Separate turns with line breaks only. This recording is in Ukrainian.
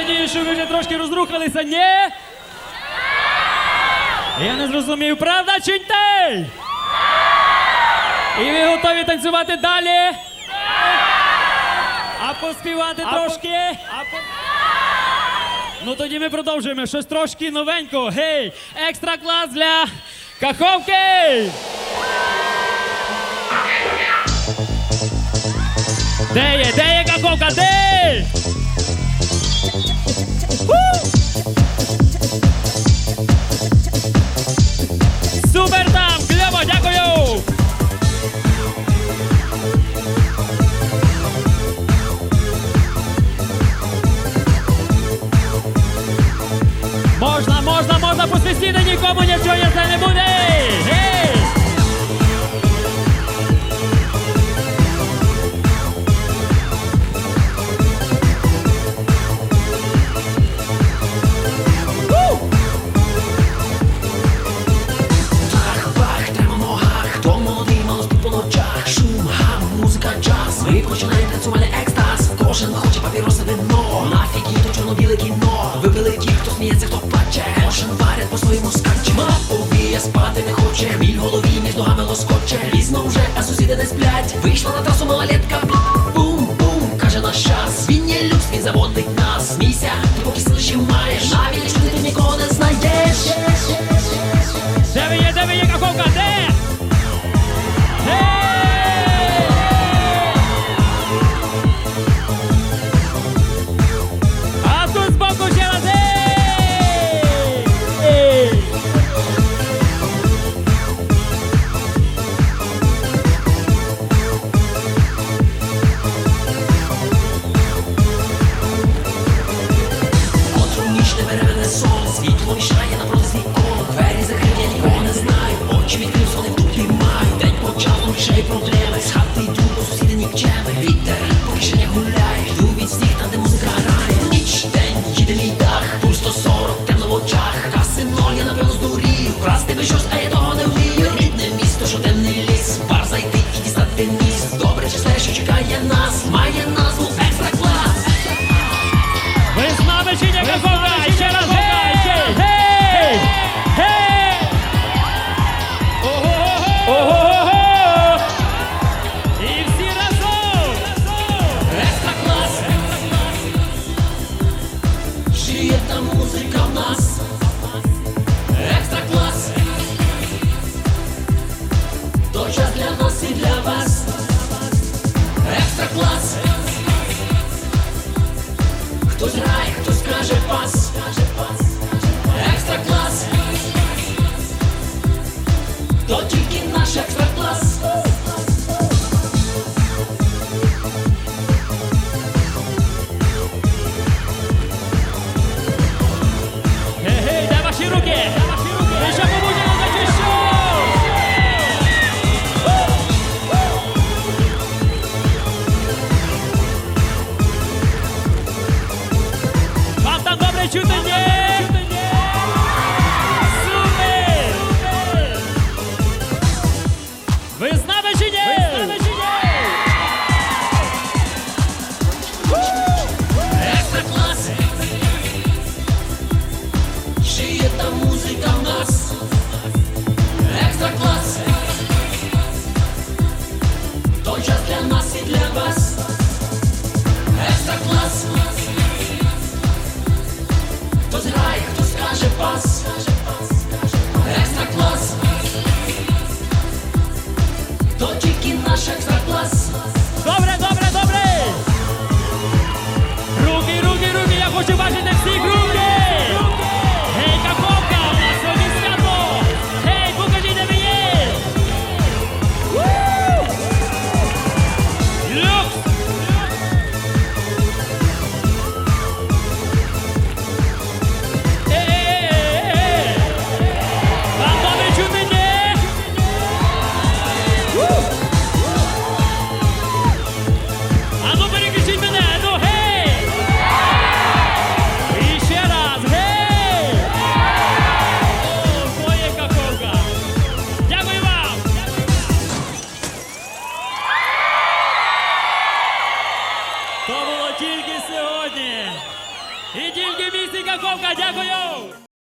надію, що ви вже трошки розрухалися, ні? Я не зрозумів, правда, чи ні? І ви готові танцювати далі? А поспівати трошки? Ну тоді ми продовжуємо. Щось трошки новенького. Гей! Екстра клас для Каховки! Де є? Де є Каховка? Де?
Спить по ночах Шум, гам, музика, джаз Ми починаємо танцювальний екстаз. Кожен хоче папіроси вино Нафіг то чорно-біле кіно між Різно вже, а сусіди не сплять. Вийшла на трасу малолетка. Бум-бум, каже наш час Він є люкс, він заводить нас. Смійся, ти поки сили маєш. Навіть якщо ти тут нікого не знаєш сон Світло мішає напроти вікон Двері закриті, я нікого не знаю. Очі тут маю День почав, он мішає проблеми. З хати йду, бо сусіди нікчеми Хтось грає, хтось каже пас. Екстра клас. То тільки наш екстра
чути, ні? Супер! Ви з нами чи ні?
Екстра клас Жиє та музика naszych zaklas. Dobre, dobre, dobre! Drugi, drugi, drugi, ja хочу бачити
І тільки місті Каховка, дякую!